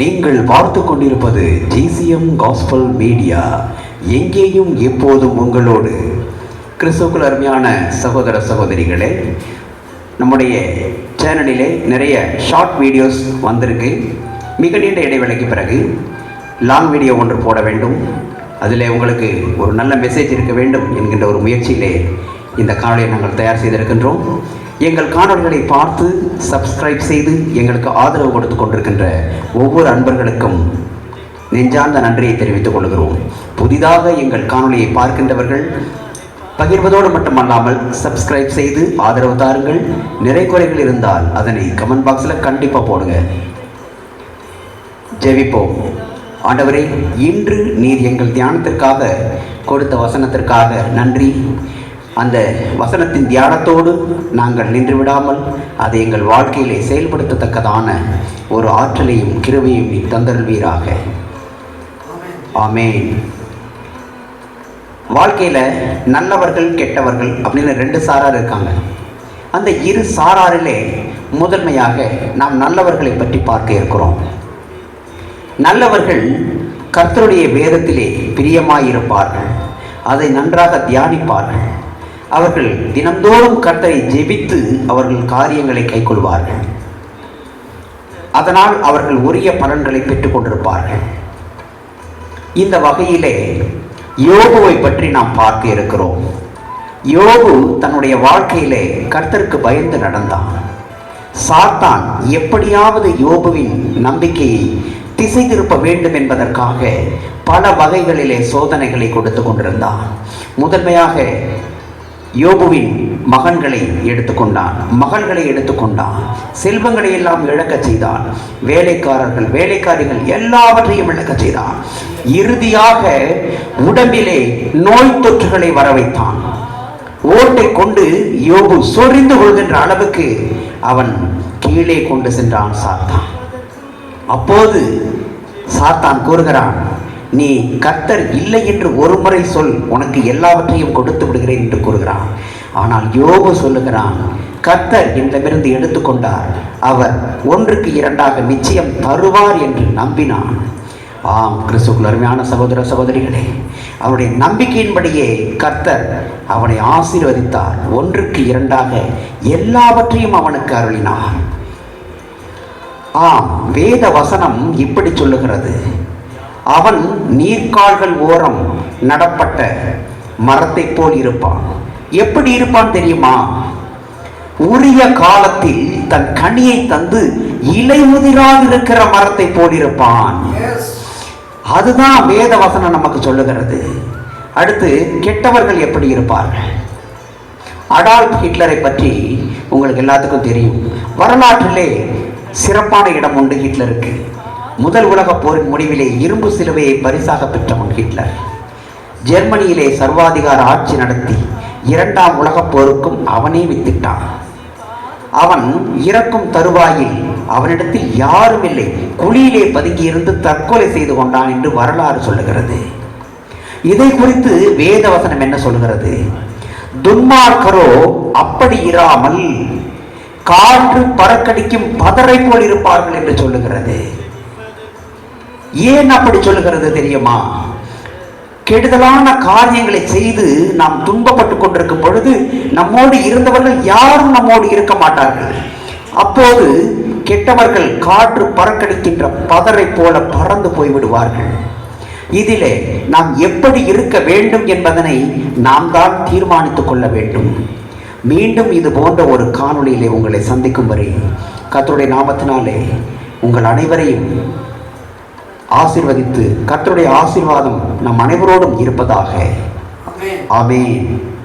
நீங்கள் பார்த்து கொண்டிருப்பது ஜிசிஎம் காஸ்பல் மீடியா எங்கேயும் எப்போதும் உங்களோடு கிறிஸ்துக்கள் அருமையான சகோதர சகோதரிகளே நம்முடைய சேனலிலே நிறைய ஷார்ட் வீடியோஸ் வந்திருக்கு. மிக நீண்ட இடைவேளைக்கு பிறகு லாங் வீடியோ ஒன்று போட வேண்டும். அதில் உங்களுக்கு ஒரு நல்ல மெசேஜ் இருக்க வேண்டும் என்கின்ற ஒரு முயற்சியிலே இந்த காணொலியை நாங்கள் தயார் செய்திருக்கின்றோம். எங்கள் காணொலிகளை பார்த்து சப்ஸ்கிரைப் செய்து எங்களுக்கு ஆதரவு கொடுத்து கொண்டிருக்கின்ற ஒவ்வொரு அன்பர்களுக்கும் நெஞ்சார்ந்த நன்றியை தெரிவித்துக் கொள்கிறோம். புதிதாக எங்கள் காணொலியை பார்க்கின்றவர்கள் பகிர்வதோடு மட்டுமல்லாமல் சப்ஸ்கிரைப் செய்து ஆதரவு தாருங்கள். நிறை குறைகள் இருந்தால் அதனை கமெண்ட் பாக்ஸில் கண்டிப்பாக போடுங்க. ஜெபிப்போம். ஆண்டவரே இன்று நீர் எங்கள் தியானத்திற்காக கொடுத்த வசனத்திற்காக நன்றி. அந்த வசனத்தின் தியானத்தோடு நாங்கள் நின்று விடாமல் அதை எங்கள் வாழ்க்கையிலே செயல்படுத்தத்தக்கதான ஒரு ஆற்றலையும் கிருவையும் நீ தந்தருள்வீராக. ஆமென். வாழ்க்கையில் நல்லவர்கள் கெட்டவர்கள் அப்படின்னு ரெண்டு சாரார் இருக்காங்க. அந்த இரு சாராரிலே முதன்மையாக நாம் நல்லவர்களை பற்றி பார்க்க இருக்கிறோம். நல்லவர்கள் கர்த்தருடைய வேதத்திலே பிரியமாயிருப்பார்கள். அதை நன்றாக தியானிப்பார்கள். அவர்கள் தினந்தோறும் கர்த்தரை ஜெபித்து அவர்கள் காரியங்களை கைக்கொள்வார்கள். அதனால் அவர்கள் உரிய பலன்களை பெற்றுக் கொண்டிருப்பார்கள். இந்த வகையிலே யோகுவை பற்றி நாம் பார்க்க இருக்கிறோம். யோகு தன்னுடைய வாழ்க்கையிலே கர்த்தருக்கு பயந்து நடந்தான். சாத்தான் எப்படியாவது யோபுவின் நம்பிக்கையை திசை திருப்ப வேண்டும் என்பதற்காக பல வகைகளிலே சோதனைகளை கொடுத்து கொண்டிருந்தான். முதன்மையாக யோபுவின் மகன்களை எடுத்துக்கொண்டான். மகள்களை எடுத்துக்கொண்டான். செல்வங்களை எல்லாம் இழக்கச் செய்தான். வேலைக்காரர்கள் வேலைக்காரிகள் எல்லாவற்றையும் இழக்கச் செய்தான். இறுதியாக உடம்பிலே நோய் தொற்றுகளை வர வைத்தான் ஓட்டை கொண்டு யோபு சொரிந்து கொள்கின்ற அளவுக்கு அவன் கீழே கொண்டு சென்றான் சாத்தான். அப்போது சாத்தான் கூறுகிறான் நீ கர்த்தர் இல்லை என்று ஒரு முறை சொல் உனக்கு எல்லாவற்றையும் கொடுத்து விடுகிறேன் என்று கூறுகிறான். ஆனால் யோபு சொல்லுகிறான் கர்த்தர் என்னிடமிருந்து எடுத்துக்கொண்டார். அவர் ஒன்றுக்கு இரண்டாக நிச்சயம் தருவார் என்று நம்பினான். ஆம் கிறிஸ்துக்குள் அருமையான சகோதர சகோதரிகளே அவருடைய நம்பிக்கையின்படியே கர்த்தர் அவனை ஆசீர்வதித்தார். ஒன்றுக்கு இரண்டாக எல்லாவற்றையும் அவனுக்கு அருளினார். ஆம் வேத வசனம் இப்படி சொல்லுகிறது. அவன் நீர்க்கால்கள் ஓரம் நடப்பட்ட மரத்தைப் போல் இருப்பான். எப்படி இருப்பான் தெரியுமா? உரிய காலத்தில் தன் கனியை தந்து இலை முதிராதிருக்கிற மரத்தை போல் இருப்பான். அதுதான் வேத வசனம் நமக்கு சொல்லுகிறது. அடுத்து கெட்டவர்கள் எப்படி இருப்பார்கள்? அடால்ஃப் ஹிட்லரை பற்றி உங்களுக்கு எல்லாத்துக்கும் தெரியும். வரலாற்றிலே சிறப்பான இடம் உண்டு ஹிட்லருக்கு. முதல் உலகப் போரின் முடிவிலே இரும்பு சிலுவையை பரிசாக பெற்றவன் ஹிட்லர். ஜெர்மனியிலே சர்வாதிகார ஆட்சி நடத்தி இரண்டாம் உலகப் போருக்கும் அவனே வித்திட்டான். அவன் இறக்கும் தருவாயில் அவனிடத்தில் யாரும் இல்லை. குழியிலே பதுங்கியிருந்து தற்கொலை செய்து கொண்டான் என்று வரலாறு சொல்லுகிறது. இதை குறித்து வேதவசனம் என்ன சொல்கிறது துன்மார்க்கரோ அப்படி இராமல் காற்று பறக்கடிக்கும் பதரை போல் இருப்பார்கள் என்று சொல்லுகிறது. ஏன் அப்படி சொல்லுகிறது தெரியுமா? கெடுதலான காரியங்களை செய்து நாம் துன்பப்பட்டு கொண்டிருக்கும் பொழுது நம்மோடு இருந்தவர்கள் யாரும் நம்மோடு இருக்க மாட்டார்கள். அப்போது கெட்டவர்கள் காற்று பறக்கடிக்கின்ற பதரை போல பறந்து போய் விடுவார்கள். இதிலே நாம் எப்படி இருக்க வேண்டும் என்பதனை நாம் தான் தீர்மானித்துக் கொள்ள வேண்டும். மீண்டும் இது போன்ற ஒரு காணொளியிலே உங்களை சந்திக்கும் வரை கத்தருடைய நாமத்தினாலே உங்கள் அனைவரையும் ஆசீர்வதித்து கர்த்தருடைய ஆசீர்வாதம் நம் அனைவரோடும் இருப்பதாக. ஆமென்.